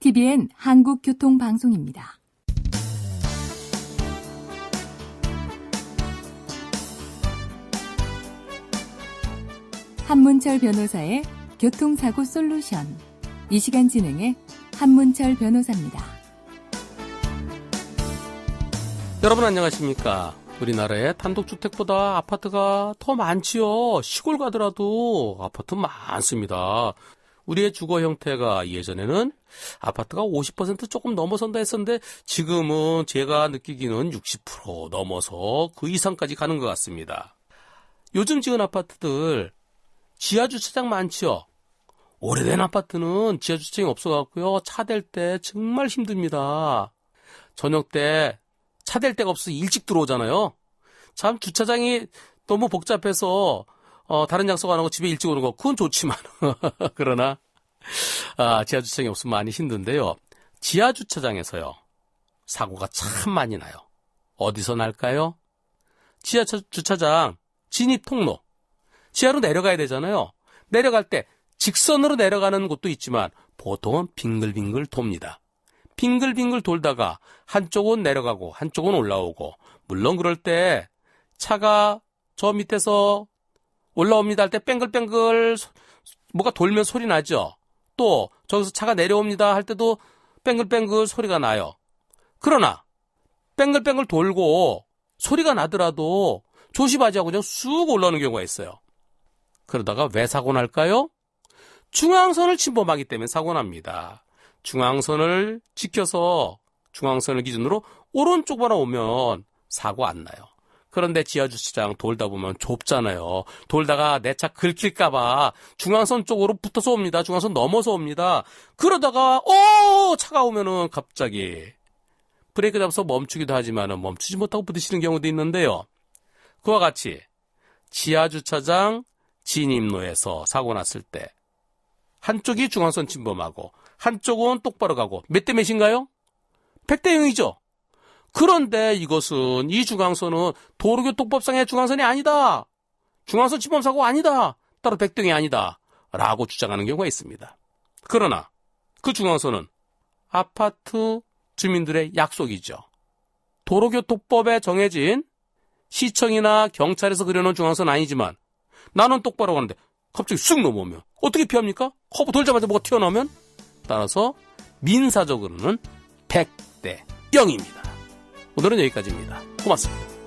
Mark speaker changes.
Speaker 1: TBN 한국교통방송입니다. 한문철 변호사의 교통사고 솔루션. 이 시간 진행의 한문철 변호사입니다.
Speaker 2: 여러분 안녕하십니까? 우리나라에 단독주택보다 아파트가 더 많지요. 시골 가더라도 아파트 많습니다. 우리의 주거 형태가 예전에는 아파트가 50% 조금 넘어선다 했었는데 지금은 제가 느끼기는 60% 넘어서 그 이상까지 가는 것 같습니다. 요즘 지은 아파트들 지하 주차장 많지요. 오래된 아파트는 지하 주차장이 없어갖고요. 차 댈 때 정말 힘듭니다. 저녁 때 차 댈 데가 없어서 일찍 들어오잖아요. 참 주차장이 너무 복잡해서 어, 다른 장소가 안 하고 집에 일찍 오는 거 그건 좋지만 그러나 아, 지하 주차장이 없으면 많이 힘든데요. 지하 주차장에서요. 사고가 참 많이 나요. 어디서 날까요? 지하 주차장 진입 통로. 지하로 내려가야 되잖아요. 내려갈 때 직선으로 내려가는 곳도 있지만 보통은 빙글빙글 돕니다. 빙글빙글 돌다가 한쪽은 내려가고 한쪽은 올라오고 물론 그럴 때 차가 저 밑에서 올라옵니다 할때 뺑글뺑글 뭐가 돌면 소리 나죠. 또 저기서 차가 내려옵니다 할 때도 뺑글뺑글 소리가 나요. 그러나 뺑글뺑글 돌고 소리가 나더라도 조심하지 않고 그냥 쑥 올라오는 경우가 있어요. 그러다가 왜 사고 날까요? 중앙선을 침범하기 때문에 사고 납니다. 중앙선을 지켜서 중앙선을 기준으로 오른쪽으로 오면 사고 안 나요. 그런데 지하주차장 돌다 보면 좁잖아요. 돌다가 내 차 긁힐까봐 중앙선 쪽으로 붙어서 옵니다. 중앙선 넘어서 옵니다. 그러다가, 오! 차가 오면은 갑자기 브레이크 잡아서 멈추기도 하지만 멈추지 못하고 부딪히는 경우도 있는데요. 그와 같이 지하주차장 진입로에서 사고 났을 때 한쪽이 중앙선 침범하고 한쪽은 똑바로 가고 몇 대 몇인가요? 100대 0이죠. 그런데 이것은 이 중앙선은 도로교통법상의 중앙선이 아니다. 중앙선 침범 사고 아니다. 따로 100대 0이 아니다. 라고 주장하는 경우가 있습니다. 그러나 그 중앙선은 아파트 주민들의 약속이죠. 도로교통법에 정해진 시청이나 경찰에서 그려놓은 중앙선 아니지만 나는 똑바로 가는데 갑자기 쑥 넘어오면 어떻게 피합니까? 커브 돌자마자 뭐가 튀어나오면 따라서 민사적으로는 100대 0입니다. 오늘은 여기까지입니다. 고맙습니다.